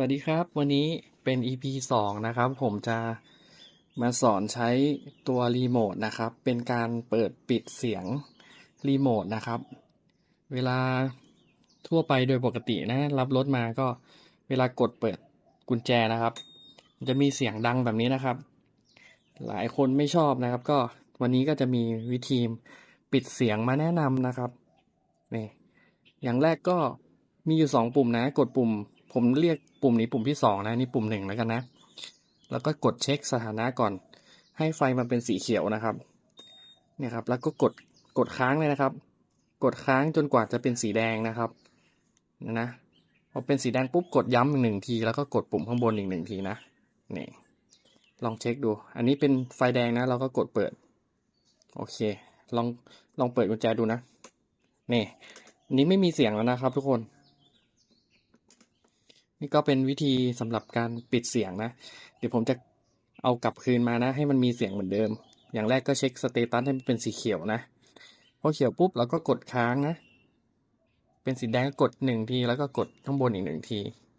วัสดีครับ วันนี้เป็น EP สองนะครับ ผมจะมาสอนใช้ตัวรีโมทนะครับ เป็นการเปิดปิดเสียงรีโมทนะครับ เวลาทั่วไปโดยปกตินะ รับรถมาก็เวลากดเปิดกุญแจนะครับ จะมีเสียงดังแบบนี้นะครับ หลายคนไม่ชอบนะครับ ก็วันนี้ก็จะมีวิธีปิดเสียงมาแนะนำนะครับนี่อย่างแรกก็มีอยู่สองปุ่มนะ กดปุ่ม ผมเรียกปุ่มนี้ปุ่มที่สองนะนี่ปุ่มหนึ่งแล้วกันนะ แล้วก็กดเช็คสถานะก่อน ให้ไฟมันเป็นสีเขียวนะครับ เนี่ยครับ แล้วก็กดกดค้างเลยนะครับ กดค้างจนกว่าจะเป็นสีแดงนะครับนะพอเป็นสีแดงปุ๊บกดย้ำอีกหนึ่งทีแล้วก็กดปุ่มข้างบนอีกหนึ่งทีนะนี่ลองเช็คดู อันนี้เป็นไฟแดงนะ เราก็กดเปิด โอเค ลองลองเปิดกุญแจดูนะ นี่นนี้ไม่มีเสียงแล้วนะครับทุกคน นี่ก็เป็นวิธีสำหรับการปิดเสียงนะ เดี๋ยวผมจะเอากลับคืนมานะ ให้มันมีเสียงเหมือนเดิม อย่างแรกก็เช็คสเตตัสให้มันเป็นสีเขียวนะพอเขียวปุ๊บเราก็กดค้างนะ เป็นสีแดงก็กดหนึ่งทีแล้วก็กดข้างบนอีกหนึ่งที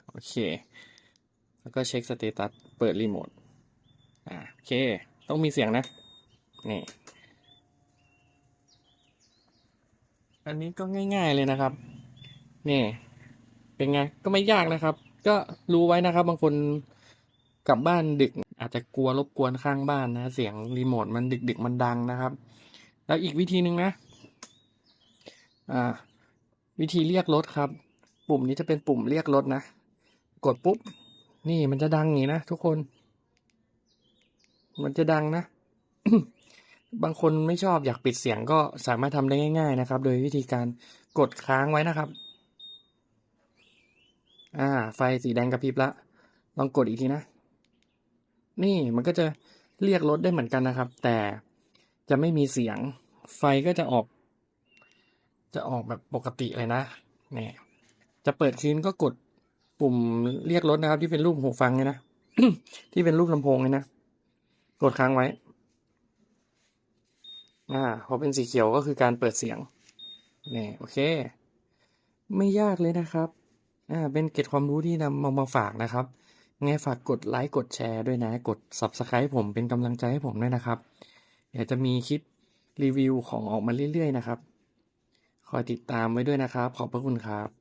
โอเค แล้วก็เช็คสเตตัสเปิดรีโมทอ่าโอเค ต้องมีเสียงนะนี่อันนี้ก็ง่าย ๆเลยนะครับ นี่ เป็นไง ก็ไม่ยากนะครับ ก็รู้ไว้นะครับ บางคนกลับบ้านดึก อาจจะกลัวรบกวนข้างบ้านนะ เสียงรีโมทมันดึกๆมันดังนะครับ แล้วอีกวิธีหนึ่งนะอ่าวิธีเรียกรถครับ ปุ่มนี้จะเป็นปุ่มเรียกรถนะ กดปุ๊บ นี่มันจะดังอย่างนี้นะทุกคน มันจะดังนะ บางคนไม่ชอบอยากปิดเสียงก็สามารถทำได้ง่าย ๆ นะครับ โดยวิธีการกดค้างไว้นะครับ อ่า ไฟสีแดงกระพริบละ ลองกดอีกทีนะ นี่มันก็จะเรียกรถได้เหมือนกันนะครับ แต่จะไม่มีเสียง ไฟก็จะออก จะออกแบบปกติเลยนะเนี่ยจะเปิดคืนก็กดปุ่มเรียกรถนะครับ ที่เป็นรูปหูฟังเนี่ยนะ ที่เป็นรูปลำโพงเลยนะ กดค้างไว้ อ่า พอเป็นสีเขียวก็คือการเปิดเสียงนี่โอเค ไม่ยากเลยนะครับ อ่า เป็นเกร็ดความรู้ที่นำมามาฝากนะครับ ไงฝากกดไลค์กดแชร์ด้วยนะ กด Subscribe ผมเป็นกำลังใจให้ผมด้วยนะครับ เดี๋ยวจะมีคลิปรีวิวของออกมาเรื่อยๆนะครับ คอยติดตามไว้ด้วยนะครับ ขอบพระคุณครับ